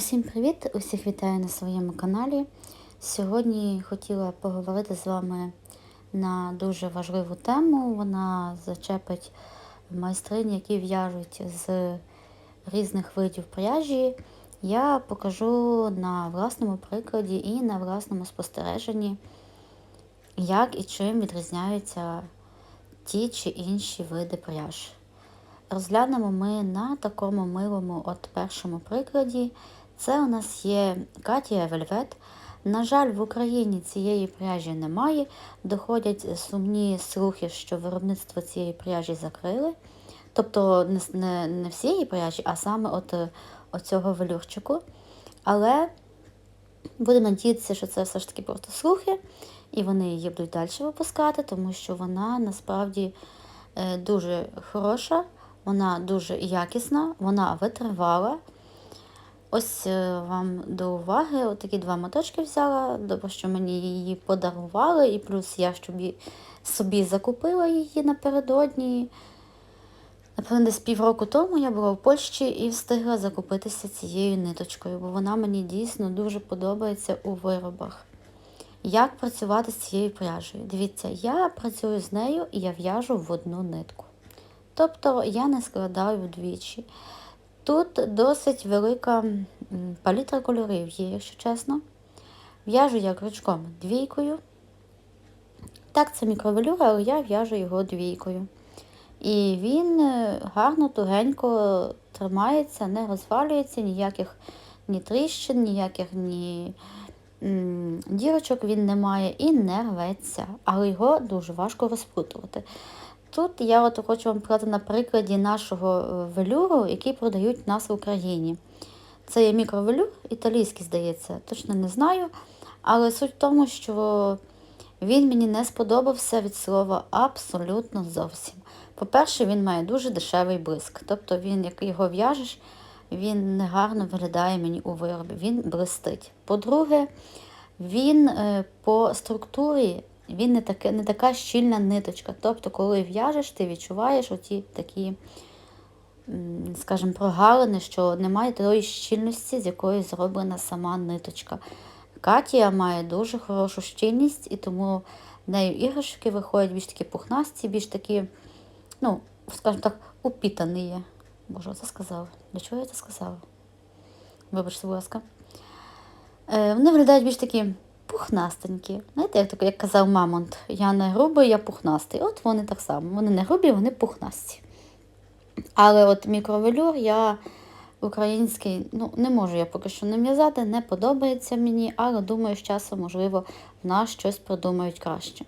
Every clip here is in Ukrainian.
Усім привіт! Усіх вітаю на своєму каналі. Сьогодні хотіла поговорити з вами на дуже важливу тему. Вона зачепить майстринь, які в'яжуть з різних видів пряжі. Я покажу на власному прикладі і на власному спостереженні, як і чим відрізняються ті чи інші види пряж. Розглянемо ми на такому милому от першому прикладі. Це у нас є Катія Вельвет. На жаль, в Україні цієї пряжі немає. Доходять сумні слухи, що виробництво цієї пряжі закрили. Тобто не, не, всієї пряжі, а саме от, от цього велюрчику. Але будемо надіятися, що це все ж таки просто слухи, і вони її будуть далі випускати, тому що вона насправді е, дуже хороша, вона дуже якісна, вона витривала. Ось е, вам до уваги отакі два моточки взяла, добре, що мені її подарували, і плюс я собі, собі закупила її напередодні. Напевно, десь півроку тому я була в Польщі і встигла закупитися цією ниточкою, бо вона мені дійсно дуже подобається у виробах. Як працювати з цією пряжею? Дивіться, я працюю з нею і я в'яжу в одну нитку. Тобто я не складаю вдвічі. Тут досить велика палітра кольорів є, якщо чесно. В'яжу я крючком двійкою. Так, це мікровелюра, але я в'яжу його двійкою. І він е, гарно, тугенько тримається, не розвалюється, ніяких ні тріщин, ніяких ні дірочок він не має і не рветься, але його дуже важко розпутувати. Тут я от хочу вам показати на прикладі нашого е, велюру, який продають нас в Україні. Це є мікровелюр, італійський, здається, точно не знаю. Але суть в тому, що він мені не сподобався від слова абсолютно зовсім. По-перше, він має дуже дешевий блиск. Тобто, він, як його в'яжеш, він негарно виглядає мені у виробі, він блистить. По-друге, він е, по структурі він не таке, не така щільна ниточка. Тобто, коли в'яжеш, ти відчуваєш оті такі, скажімо, прогалини, що немає тої щільності, з якої зроблена сама ниточка. Катія має дуже хорошу щільність, і тому в нею іграшки виходять більш такі пухнасті, більш такі, ну, скажімо так, упітані є. Боже, це сказала. Для чого я це сказала? Вибачте, будь ласка. Е, Вони виглядають більш такі пухнастенькі. Знаєте, як як казав Мамонт, я не грубий, я пухнастий. От вони так само. Вони не грубі, вони пухнасті. Але от мікровелюр я український, ну, не можу я поки що не в'язати, не подобається мені, але думаю, з часом, можливо, в нас щось придумають краще.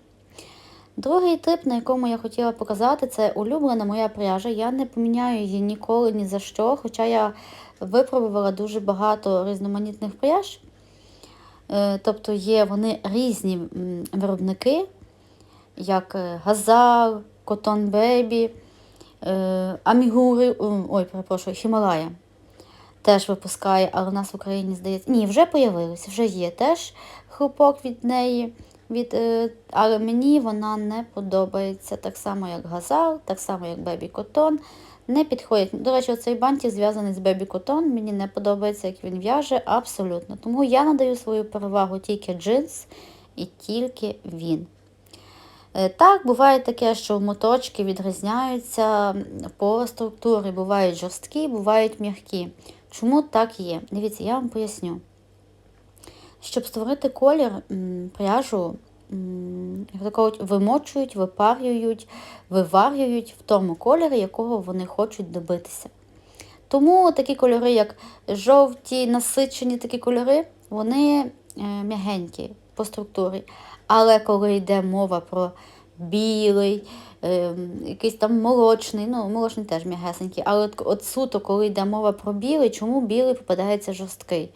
Другий тип, на якому я хотіла показати, це улюблена моя пряжа. Я не поміняю її ніколи ні за що, хоча я випробувала дуже багато різноманітних пряж. Е, тобто є вони різні виробники, як Газар, Газал, Бебі, Амігури, ой, перепрошую, Хімалая теж випускає, але в нас в Україні здається. Ні, вже появилися, вже є теж хрупок від неї. Від, Але мені вона не подобається так само, як Газал, так само, як Бебі Котон не підходять. До речі, цей бантик зв'язаний з Бебі Котон. Мені не подобається, як він в'яже, абсолютно. Тому я надаю свою перевагу тільки джинс і тільки він. Е, так, буває таке, що моточки відрізняються по структурі, бувають жорсткі, бувають м'які. Чому так є? Дивіться, я вам поясню. Щоб створити колір пряжу вимочують, випарюють, виварюють в тому кольорі, якого вони хочуть добитися. Тому такі кольори, як жовті, насичені такі кольори, вони е, м'ягенькі по структурі. Але коли йде мова про білий, е, якийсь там молочний, ну, молочний теж м'ягесенький, але от, от суто, коли йде мова про білий, чому білий попадається жорсткий?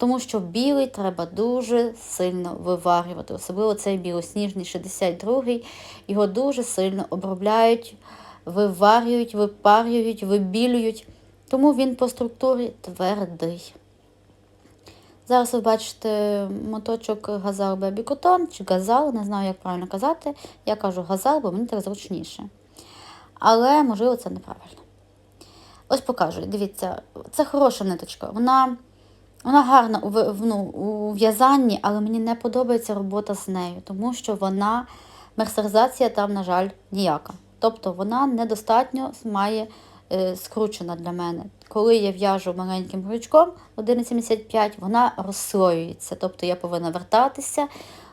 Тому що білий треба дуже сильно виварювати. Особливо цей білосніжний 62-й. Його дуже сильно обробляють, виварюють, випарюють, вибілюють. Тому він по структурі твердий. Зараз ви бачите моточок газал Baby Cotton чи газал, не знаю, як правильно казати. Я кажу газал, бо мені так зручніше. Але, можливо, це неправильно. Ось покажу. Дивіться, це хороша ниточка. Вона Вона гарна у, ну, у в'язанні, але мені не подобається робота з нею, тому що вона, мерсеризація там, на жаль, ніяка. Тобто вона недостатньо має е, скручена для мене. Коли я в'яжу маленьким крючком 11,75, вона розслоюється. Тобто я повинна вертатися,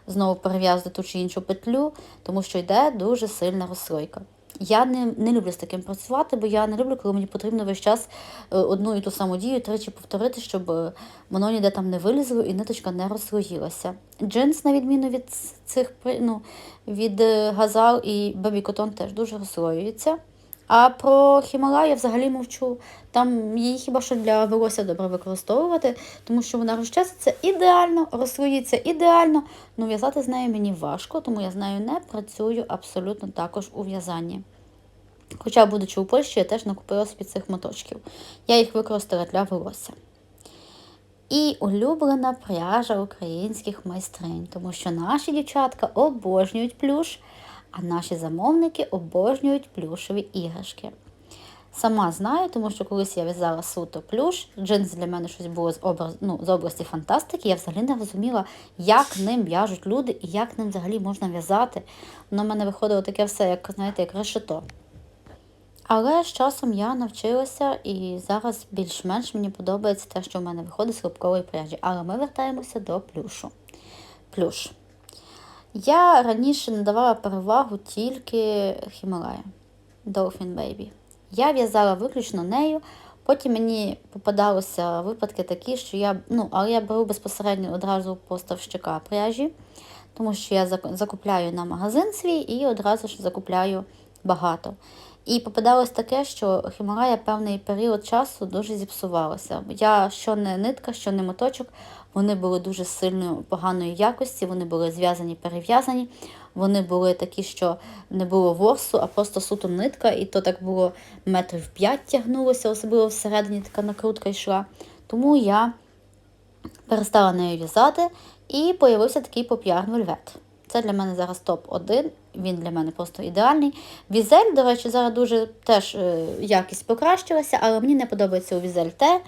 знову перев'язувати ту чи іншу петлю, тому що йде дуже сильна розслойка. Я не, не люблю з таким працювати, бо я не люблю, коли мені потрібно весь час е, одну і ту саму дію тричі повторити, щоб е, воно ніде там не вилізло і ниточка не розслоїлася. Джинс, на відміну від цих ну, від е, газал і бебікотон теж дуже розслоюється. А про Хімалаю я взагалі мовчу. Там її хіба що для волосся добре використовувати, тому що вона розчеситься ідеально, розслоїться ідеально. Ну в'язати з нею мені важко, тому я з нею не працюю абсолютно також у в'язанні. Хоча, будучи у Польщі, я теж накупила собі цих моточків. Я їх використала для волосся. І улюблена пряжа українських майстринь, тому що наші дівчатка обожнюють плюш, а наші замовники обожнюють плюшові іграшки. Сама знаю, тому що колись я в'язала суто плюш, джинс для мене щось було з, образ, ну, з області фантастики. Я взагалі не розуміла, як ним в'яжуть люди і як ним взагалі можна в'язати. Воно в мене виходило таке все, як знаєте, як решето. Але з часом я навчилася і зараз більш-менш мені подобається те, що в мене виходить з хлопкової пряжі. Але ми вертаємося до плюшу. Плюш. Я раніше надавала перевагу тільки Хімалая Dolphin Baby. Я в'язала виключно нею. Потім мені попадалися випадки такі, що я, ну, але я беру безпосередньо одразу поставщика пряжі, тому що я закупляю на магазин свій і одразу ж закупляю багато. І попадалось таке, що Хімалая певний період часу дуже зіпсувалася. Я що не нитка, що не моточок, вони були дуже сильно поганої якості, вони були зв'язані, перев'язані. Вони були такі, що не було ворсу, а просто суто нитка, і то так було метрів п'ять тягнулося, особливо всередині така накрутка йшла. Тому я перестала нею в'язати і появився такий поп'яр вельвет. Це для мене зараз топ-1, він для мене просто ідеальний. Візель, до речі, зараз дуже теж е, якість покращилася, але мені не подобається у візель те,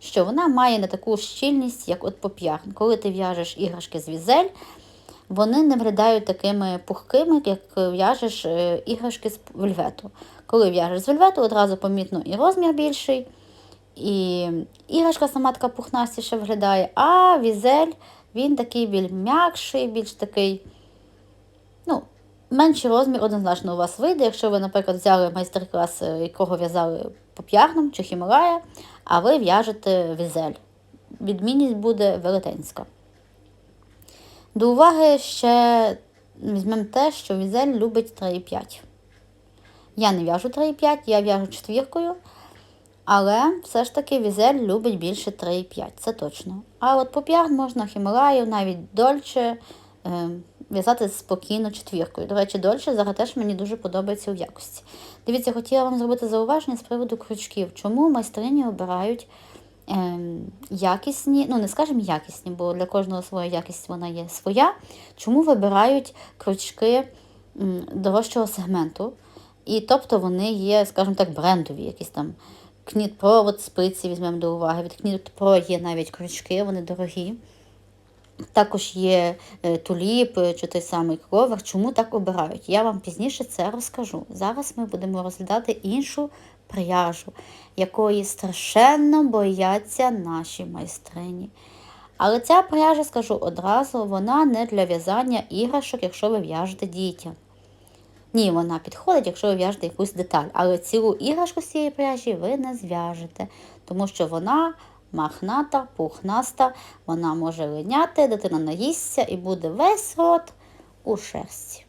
що вона має не таку щільність, як от поп'яр. Коли ти в'яжеш іграшки з візель, вони не виглядають такими пухкими, як в'яжеш е, іграшки з вельвету. Коли в'яжеш з вельвету, одразу помітно і розмір більший, і іграшка сама така пухнастіше виглядає, а візель він такий більш м'якший, більш такий, менший розмір однозначно у вас вийде, якщо ви, наприклад, взяли майстер-клас, е, якого в'язали поп'ярном чи хімалая, а ви в'яжете візель. Відмінність буде велетенська. До уваги ще візьмемо те, що візель любить 3,5. Я не в'яжу 3,5, я в'яжу четвіркою. Але все ж таки візель любить більше 3,5, це точно. А от поп'яр можна хімалаю, навіть дольче е, в'язати спокійно четвіркою. До речі, дольче зараз теж мені дуже подобається у якості. Дивіться, хотіла вам зробити зауваження з приводу крючків. Чому майстрині обирають е, якісні, ну не скажемо якісні, бо для кожного своя якість вона є своя. Чому вибирають крючки дорожчого сегменту? І тобто вони є, скажімо так, брендові, якісь там Кніт Pro, от спиці візьмемо до уваги. Від Кніт Pro є навіть крючки, вони дорогі. Також є е, туліп е, чи той самий кловер. Чому так обирають? Я вам пізніше це розкажу. Зараз ми будемо розглядати іншу пряжу, якої страшенно бояться наші майстрині. Але ця пряжа, скажу одразу, вона не для в'язання іграшок, якщо ви в'яжете дітям. Ні, вона підходить, якщо ви в'яжете якусь деталь. Але цілу іграшку з цієї пряжі ви не зв'яжете, тому що вона махната, пухнаста, вона може линяти, дитина наїсться і буде весь рот у шерсті.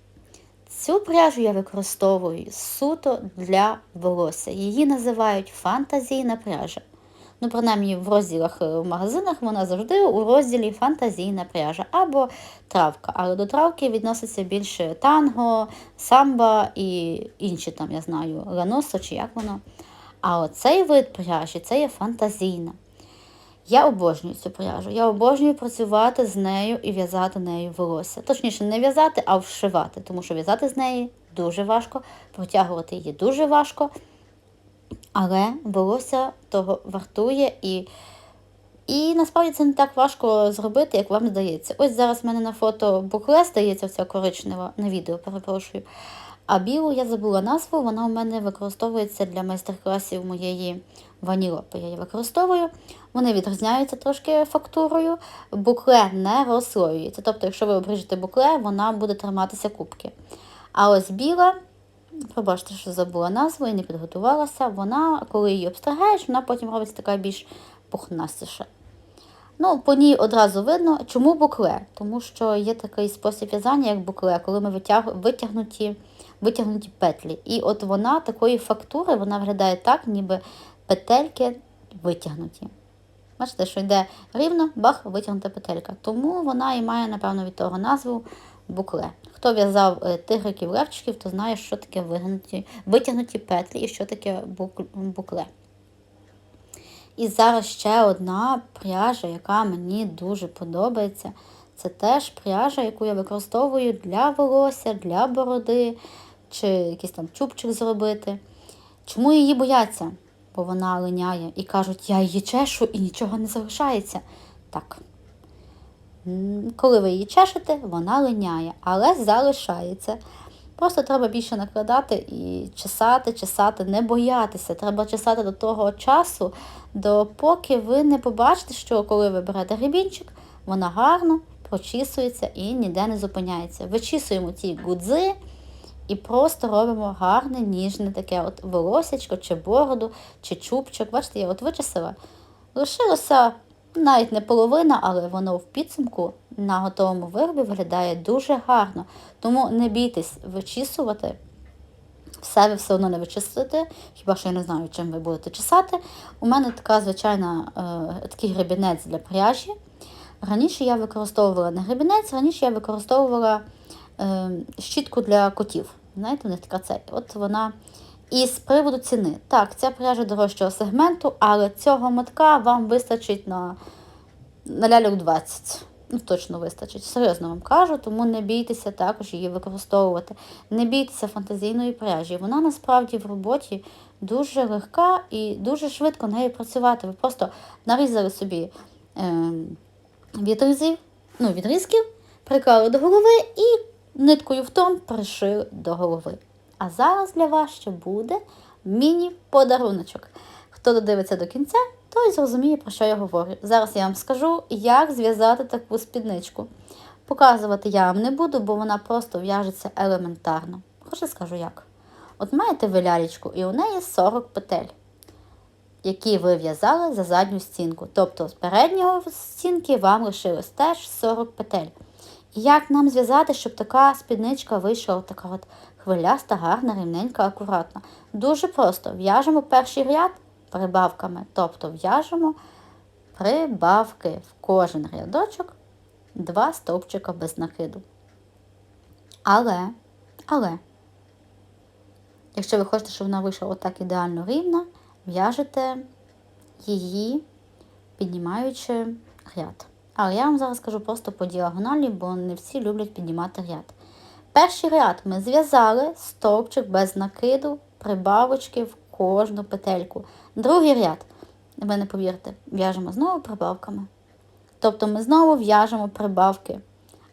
Цю пряжу я використовую суто для волосся. Її називають фантазійна пряжа. Ну, принаймні, в розділах е, в магазинах вона завжди у розділі фантазійна пряжа або травка. Але до травки відноситься більше танго, самба і інші там, я знаю, ланосо чи як воно. А оцей вид пряжі це є фантазійна. Я обожнюю цю пряжу. Я обожнюю працювати з нею і в'язати нею волосся. Точніше, не в'язати, а вшивати, тому що в'язати з неї дуже важко, протягувати її дуже важко. Але волосся того вартує і І насправді це не так важко зробити, як вам здається. Ось зараз в мене на фото букле здається, вся коричнева, на відео, перепрошую. А білу я забула назву, вона у мене використовується для майстер-класів моєї ванілопи. Я її використовую. Вони відрізняються трошки фактурою. Букле не розслоюється. Тобто, якщо ви обріжете букле, вона буде триматися кубки. А ось біла, пробачте, що забула назву і не підготувалася, вона, коли її обстригаєш, вона потім робиться така більш пухнастіша. Ну, по ній одразу видно, чому букле. Тому що є такий спосіб в'язання, як букле, коли ми витяг... витягнуті, витягнуті петлі. І от вона такої фактури, вона виглядає так, ніби петельки витягнуті. Бачите, що йде рівно, бах, витягнута петелька. Тому вона і має, напевно, від того назву букле. Хто в'язав е, тигриків, левчиків, то знає, що таке вигнуті, витягнуті петлі і що таке букле. І зараз ще одна пряжа, яка мені дуже подобається. Це теж пряжа, яку я використовую для волосся, для бороди, чи якийсь там чубчик зробити. Чому її бояться? Бо вона линяє і кажуть, я її чешу і нічого не залишається. Так. Коли ви її чешете, вона линяє, але залишається. Просто треба більше накладати і чесати, чесати, не боятися. Треба чесати до того часу, допоки ви не побачите, що коли ви берете грібінчик, вона гарно прочісується і ніде не зупиняється. Вичісуємо ці гудзи і просто робимо гарне, ніжне таке от волосячко, чи бороду, чи чубчик. Бачите, я от вичесила. Лишилося навіть не половина, але воно в підсумку на готовому виробі виглядає дуже гарно. Тому не бійтесь вичісувати. Все ви все одно не вичистите, хіба що я не знаю, чим ви будете чесати. У мене така звичайна, е, такий гребінець для пряжі. Раніше я використовувала не гребінець, раніше я використовувала щітку для котів. Знаєте, у них така цей. От вона. І з приводу ціни. Так, ця пряжа дорожчого сегменту, але цього мотка вам вистачить на на ляльок 20. Ну, точно вистачить. Серйозно вам кажу, тому не бійтеся також її використовувати. Не бійтеся фантазійної пряжі. Вона насправді в роботі дуже легка і дуже швидко нею працювати. Ви просто нарізали собі е, відрізів, ну, відрізків, приклали до голови і ниткою в тон пришили до голови. А зараз для вас ще буде міні-подаруночок. Хто додивиться до кінця, той зрозуміє, про що я говорю. Зараз я вам скажу, як зв'язати таку спідничку. Показувати я вам не буду, бо вона просто в'яжеться елементарно. Хоча скажу як. От маєте ви лялечку, і у неї 40 петель, які ви в'язали за задню стінку. Тобто з переднього стінки вам лишилось теж 40 петель. Як нам зв'язати, щоб така спідничка вийшла така от хвиляста, гарна, рівненька, акуратна? Дуже просто в'яжемо перший ряд прибавками. Тобто в'яжемо прибавки в кожен рядочок, два стовпчика без накиду. Але, але, якщо ви хочете, щоб вона вийшла отак ідеально рівна, в'яжете її, піднімаючи ряд. Але я вам зараз скажу просто по діагоналі, бо не всі люблять піднімати ряд. Перший ряд ми зв'язали стовпчик без накиду, прибавочки в кожну петельку. Другий ряд, ви не повірте, в'яжемо знову прибавками. Тобто ми знову в'яжемо прибавки.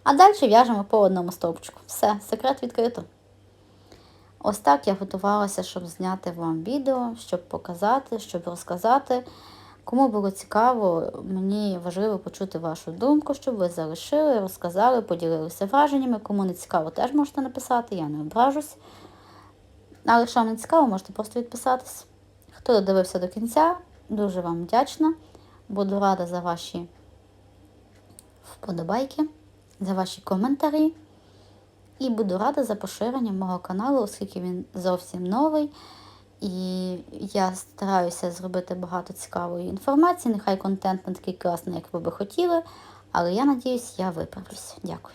А далі в'яжемо по одному стовпчику. Все, секрет відкрито. Ось так я готувалася, щоб зняти вам відео, щоб показати, щоб розказати. Кому було цікаво, мені важливо почути вашу думку, щоб ви залишили, розказали, поділилися враженнями. Кому не цікаво, теж можете написати, я не ображусь. Але якщо вам не цікаво, можете просто відписатись. Хто додивився до кінця, дуже вам вдячна. Буду рада за ваші вподобайки, за ваші коментарі. І буду рада за поширення мого каналу, оскільки він зовсім новий. І я стараюся зробити багато цікавої інформації. Нехай контент не такий класний, як ви би хотіли. Але я надіюсь, я виправлюсь. Дякую.